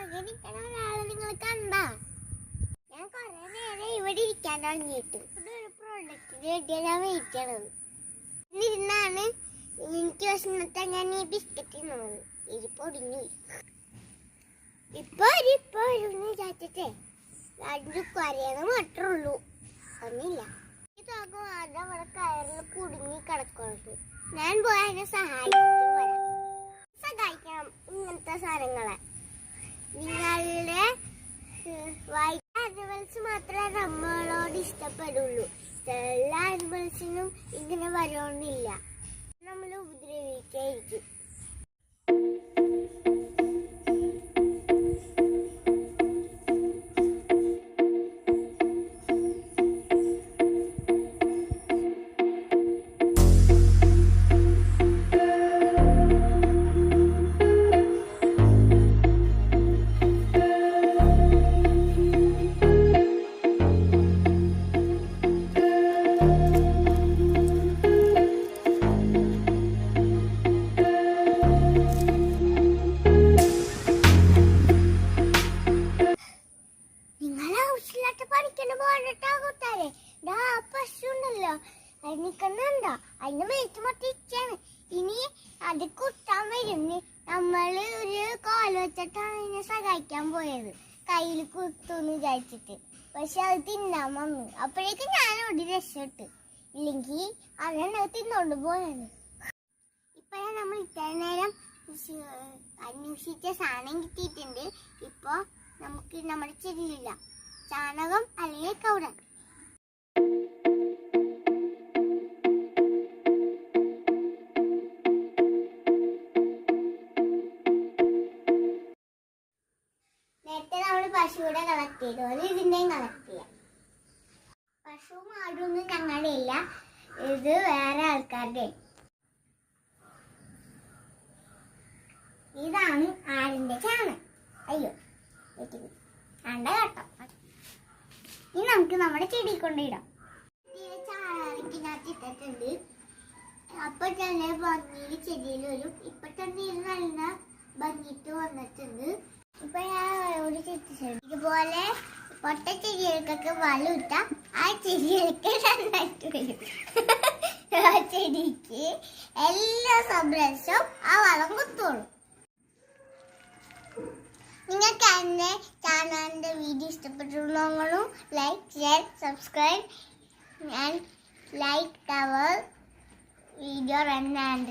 അങ്ങോട്ട് നിങ്ങൾ ഞാൻ കുറെ നേരം ഇവിടെ ഇവിടെ ഒരു ഞാൻ എനിക്ക് ഞാൻ ഈ ബിസ്ക്കറ്റ് തിന്നത് ഇരിപ്പ് ഇപ്പൊ ഇപ്പൊ രണ്ട് കുറയണ മാത്രമുള്ളൂ ഒന്നില്ല ഈ തോക്ക് മാത്രം കയറിൽ കുടുങ്ങി കിടക്കുന്നുണ്ട് ഞാൻ പോയി അതിനെ ഇങ്ങനത്തെ സാധനങ്ങളെ. നിങ്ങളുടെ വൈറ്റ് ആനിമൽസ് മാത്രമേ നമ്മളോട് ഇഷ്ടപ്പെടുള്ളൂ. എല്ലാ ആനിമൽസിനും ഇങ്ങനെ വരണമെന്നില്ല നമ്മൾ ഉപദ്രവിക്കായിരിക്കും. പണിക്കണ പോകണ്ടാ കൂട്ടാരെ ഡാ ഉണ്ടല്ലോ അത് നിക്കണുണ്ടോ അതിന് മേത്ത് മൊട്ടിച്ചാണ് ഇനി അത് കുട്ടാൻ വരും. നി- ഒരു കോല വെച്ചിട്ടാണ് അതിനെ സഹായിക്കാൻ പോയത്. കയ്യിൽ കുത്തുന്ന് വിചാരിച്ചിട്ട്. പക്ഷെ അത് തിന്നാൻ വന്നു. അപ്പോഴേക്കും ഞാൻ ഓടി രക്ഷപ്പെട്ട് ഇല്ലെങ്കിൽ അതെന്നെ തിന്നോണ്ട് പോയാണ് ഇപ്പോഴാണ് നമ്മൾ ഇത്ര നേരം അന്വേഷിച്ച സാധനം കിട്ടിയിട്ടുണ്ട്. ഇപ്പോ നമുക്ക് നമ്മുടെ ചെടിയിലില്ല ചാണകം നേരത്തെ നമ്മൾ പശുവിടെ കളക്ട് ചെയ്തു. അത് ഇതിന്റെയും കളക്ട് ചെയ്യാം. പശു മാടൊന്നും ഞങ്ങളുടെ ഇല്ല ഇത് വേറെ ആൾക്കാരുടെ. ഇതാണ് ആടിന്റെ ചാണകം. അയ്യോ കണ്ട കേട്ടോ. ഇനി നമുക്ക് നമ്മുടെ ചെടി കൊണ്ടിടാം ചാണകത്തിനകത്ത് അപ്പൊ തന്നെ ഭംഗിയിൽ ചെടിയിൽ വരും ഇപ്പൊ തന്നെ നല്ല ഭംഗിയിട്ട് വന്നിട്ടുണ്ട്. ഇപ്പൊ ഞാൻ ഒരു ഇതുപോലെ പൊട്ട ചെടികൾക്കൊക്കെ വളം ആ ചെടികൾക്ക് നന്നായിട്ട് വരും. ആ ചെടിക്ക് എല്ലാ സംരക്ഷവും ആ വളം കുത്തോളും. നിങ്ങൾക്ക് എന്നെ ചാനലിന്റെ വീഡിയോ ഇഷ്ടപ്പെട്ടിരുന്നു ലൈക്ക് ഷെയർ സബ്സ്ക്രൈബ് ഞാൻ ലൈക്ക് അവർ വീഡിയോ റൺ ആൻഡ്